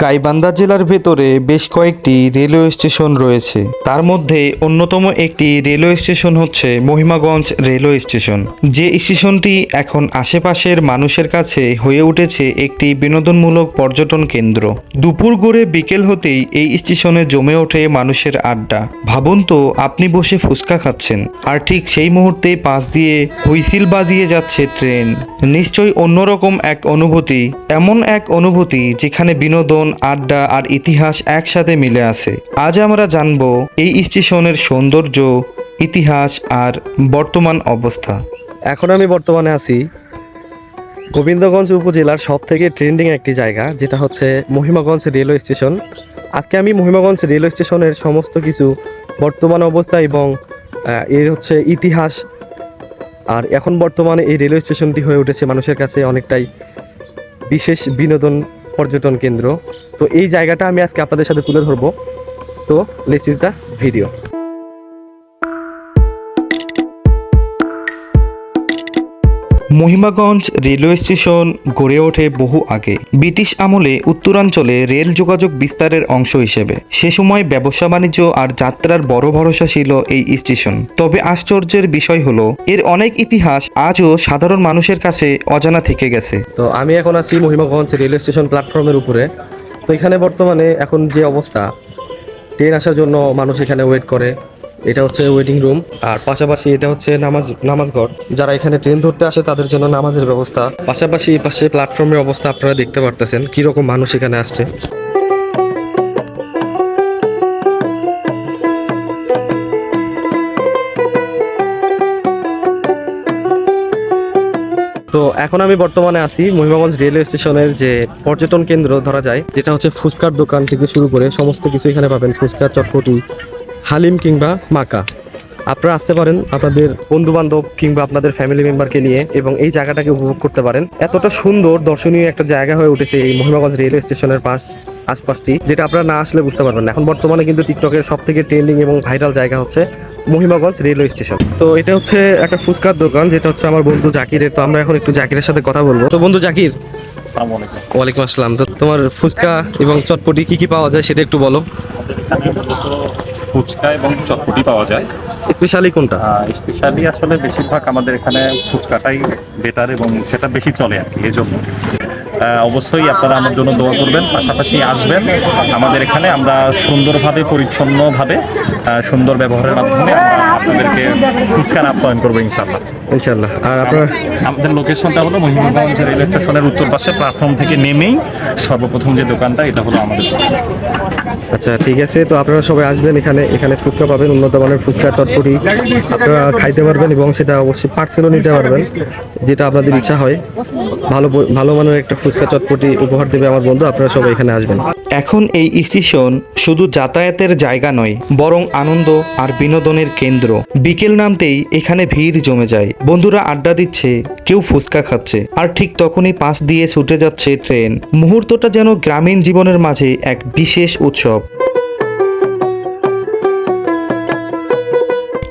গাইবান্ধা জেলার ভেতরে বেশ কয়েকটি রেলওয়ে স্টেশন রয়েছে। তার মধ্যে অন্যতম একটি রেলওয়ে স্টেশন হচ্ছে মহিমাগঞ্জ রেলওয়ে স্টেশন। যে স্টেশনটি এখন আশেপাশের মানুষের কাছে হয়ে উঠেছে একটি বিনোদনমূলক পর্যটন কেন্দ্র। দুপুর গড়ে বিকেল হতেই এই স্টেশনে জমে ওঠে মানুষের আড্ডা। ভাবুন তো, আপনি বসে ফুচকা খাচ্ছেন, আর ঠিক সেই মুহূর্তে পাশ দিয়ে হুইসিল বাজিয়ে যাচ্ছে ট্রেন। নিশ্চয়ই অন্যরকম এক অনুভূতি, এমন এক অনুভূতি যেখানে বিনোদন আড্ডা আর ইতিহাস একসাথে মিলে আছে। আজ আমরা জানব এই স্টেশনের সৌন্দর্য, ইতিহাস আর বর্তমান অবস্থা। এখন আমি বর্তমানে আছি গোবিন্দগঞ্জ উপজেলার সব থেকে ট্রেন্ডিং একটি জায়গা, যেটা হচ্ছে মহিমাগঞ্জ রেলওয়ে স্টেশন। আজকে আমি মহিমাগঞ্জ রেলওয়ে স্টেশনের সমস্ত কিছু বর্তমান অবস্থা এবং এর হচ্ছে ইতিহাস আর এখন বর্তমানে এই রেলওয়ে স্টেশনটি হয়ে উঠেছে মানুষের কাছে অনেকটাই বিশেষ বিনোদন পর্যটন কেন্দ্র। তো এই জায়গাটা আমি আজকে আপনাদের সাথে তুলে ধরবো। তো লেসিটা ভিডিও। মহিমাগঞ্জ রেলওয়ে স্টেশন গড়ে ওঠে বহু আগে। ব্রিটিশ আমলে উত্তরাঞ্চলে রেল যোগাযোগ বিস্তারের অংশ হিসেবে। সে সময় ব্যবসা বাণিজ্য আর যাত্রার বড় ভরসা ছিল এই স্টেশন। তবে আশ্চর্যের বিষয় হলো, এর অনেক ইতিহাস আজও সাধারণ মানুষের কাছে অজানা থেকে গেছে। তো আমি এখন আছি মহিমাগঞ্জ রেলওয়ে স্টেশন প্ল্যাটফর্মের উপরে। তো এখানে বর্তমানে এখন যে অবস্থা, ট্রেন আসার জন্য মানুষ এখানে ওয়েট করে। এটা হচ্ছে ওয়েটিং রুম আর পাশাপাশি এটা হচ্ছে নামাজ নামাজ ঘর। যারা এখানে ট্রেন ধরতে আসে, তাদের জন্য নামাজের ব্যবস্থা। পাশাপাশি পাশে প্ল্যাটফর্মের অবস্থা আপনারা দেখতে পারতেছেন, কীরকম মানুষ এখানে আসছে। তো এখন আমি বর্তমানে আছি মহিমাগঞ্জ রেলওয়ে স্টেশনের যে পর্যটন কেন্দ্র ধরা যায়, যেটা হচ্ছে ফুচকার দোকান থেকে শুরু করে সমস্ত কিছু এখানে পাবেন। ফুচকা, চটপটি হালিম কিংবা মাকা। আপনারা আসতে পারেন আপনাদের বন্ধু বান্ধব কিংবা আপনাদের ফ্যামিলি মেম্বারকে নিয়ে এবং এই জায়গাটাকে উপভোগ করতে পারেন। এতটা সুন্দর দর্শনীয় একটা জায়গা হয়ে উঠেছে এই মহিমাগঞ্জ রেলওয়ে স্টেশনের পাশ আশপাশটি যেটা আপনারা না আসলে বুঝতে পারবেন এখন বর্তমানে কিন্তু টিকটকের সব থেকে ট্রেন্ডিং এবং ভাইরাল জায়গা হচ্ছে মহিমাগঞ্জ রেলওয়ে স্টেশন। তো এটা হচ্ছে একটা ফুচকার দোকান যেটা হচ্ছে আমার বন্ধু জাকিরের। তো আমরা এখন একটু জাকিরের সাথে কথা বলব। তো বন্ধু জাকির ওয়ালাইকুম আসসালাম। তো তোমার ফুচকা এবং চটপটি কি কি পাওয়া যায় সেটা একটু বলো। ফুচকা এবং চটপটি পাওয়া যায়। স্পেশালি কোনটা? স্পেশালি আসলে বেশিরভাগ আমাদের এখানে ফুচকাটাই বেটার এবং সেটা বেশি চলে আর কি এই জন্য। অবশ্যই আপনারা আমার জন্য দোয়া করবেন পাশাপাশি আসবেন। আমাদের এখানে আমরা সুন্দরভাবে পরিচ্ছন্নভাবে সুন্দর ব্যবহারের মাধ্যমে আপনাদেরকে ফুচকার আপ্যায়ন করব ইনশাল্লাহ ইনশাল্লাহ আর আপনার? আমাদের লোকেশনটা হলো মহিমাগঞ্জ রেলওয়ে স্টেশনের উত্তর পাশে প্ল্যাটফর্ম থেকে নেমেই সর্বপ্রথম যে দোকানটা এটা হলো আমাদের আচ্ছা ঠিক আছে তো আপনারা সবাই আসবেন এখানে এখানে ফুচকা পাবেন উন্নত মানের ফুচকা চটপটি আপনারা খাইতে পারবেন এবং সেটা অবশ্যই পার্সেলও নিতে পারবেন যেটা আপনাদের ইচ্ছা হয়। ভালো ভালো মানের একটা ফুচকা চটপটি উপহার দেবে আমার বন্ধু আপনারা সবাই এখানে আসবেন। এখন এই স্টেশন শুধু যাতায়াতের জায়গা নয় বরং আনন্দ আর বিনোদনের কেন্দ্র। বিকেল নামতেই এখানে ভিড় জমে যায়। বন্ধুরা আড্ডা দিচ্ছে, কেউ ফুচকা খাচ্ছে, আর ঠিক তখনই পাশ দিয়ে ছুটে যাচ্ছে ট্রেন। মুহূর্তটা যেন গ্রামীণ জীবনের মাঝে এক বিশেষ উৎসব।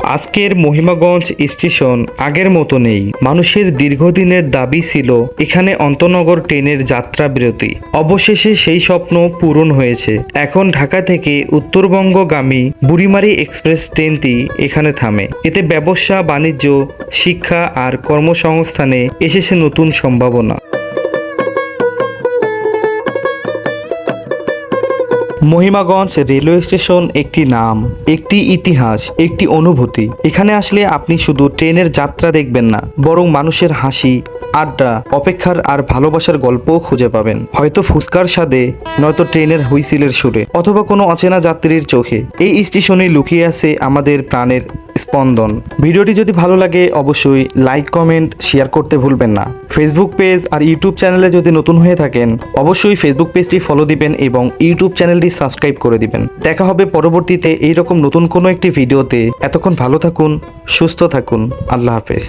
আজকের মহিমাগঞ্জ স্টেশন আগের মতো নেই। মানুষের দীর্ঘদিনের দাবি ছিল, এখানে অন্তনগর ট্রেনের যাত্রা বিরতি। অবশেষে সেই স্বপ্ন পূরণ হয়েছে। এখন ঢাকা থেকে উত্তরবঙ্গগামী বুড়িমারি এক্সপ্রেস ট্রেনটি এখানে থামে। এতে ব্যবসা, বাণিজ্য, শিক্ষা আর কর্মসংস্থানে এসেছে নতুন সম্ভাবনা। মহিমাগঞ্জ রেলওয়ে স্টেশন একটি নাম, একটি ইতিহাস, একটি অনুভূতি। এখানে আসলে আপনি শুধু ট্রেনের যাত্রা দেখবেন না, বরং মানুষের হাসি, আড্ডা, অপেক্ষার আর ভালোবাসার গল্পও খুঁজে পাবেন। হয়তো ফুসকার স্বাদে, নয়তো ট্রেনের হুইসিলের সুরে, অথবা কোনো অচেনা যাত্রীর চোখে। এই স্টেশনে লুকিয়ে আছে আমাদের প্রাণের স্পন্দন। ভিডিওটি যদি ভালো লাগে, অবশ্যই লাইক কমেন্ট শেয়ার করতে ভুলবেন না। ফেসবুক পেজ আর ইউটিউব চ্যানেলে যদি নতুন হয়ে থাকেন, অবশ্যই ফেসবুক পেজটি ফলো দিবেন এবং ইউটিউব চ্যানেলটি সাবস্ক্রাইব করে দিবেন। দেখা হবে পরবর্তীতে এইরকম নতুন কোনো একটি ভিডিওতে। এতক্ষণ ভালো থাকুন, সুস্থ থাকুন। আল্লাহ হাফেজ।